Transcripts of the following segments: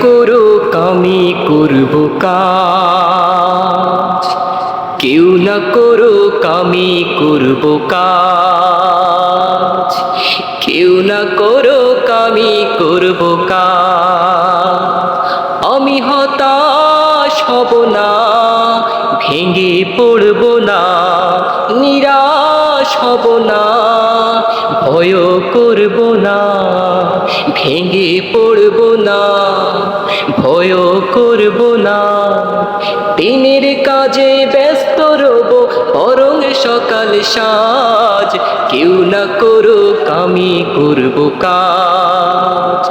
করো আমি করব কাজ। কেউ না করো আমি করব কাজ। কেউ না করো আমি করব কাজ। আমি হতাশ হব না, ভেঙে পড়ব না, নিরাশ হব না। ভয় করব না, ভেঙে পড়ব না ভয় করব না। দিনের কাজে ব্যস্ত রব, বরং সকাল সাজ, কেউ না করো আমি করব কাজ,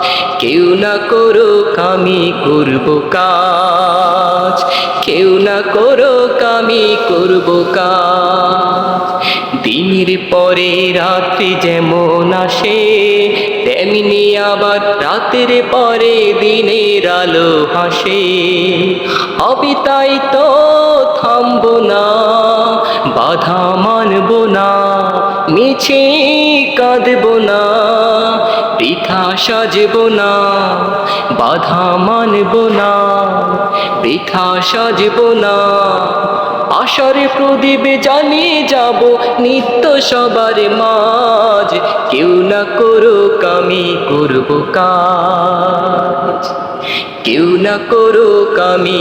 কেউ না করো আমি করব কাজ, কেউ না করো আমি করব কাজ। দিনের পরে রাত্রি যেমন আসে, তেমনি আবার রাতের পরে দিনের আলো হাসে হবে তাই তো থামবো না, বাধা মানব না, মিছে কাঁদব না, বৃথা সাজব না, বাধা মানব না, বৃথা সাজব না। আশার প্রদীপ জানিয়ে যাব, নিত্য সবার মাঝ। কেউ না করো আমি করব কাজ। কেউ না করো আমি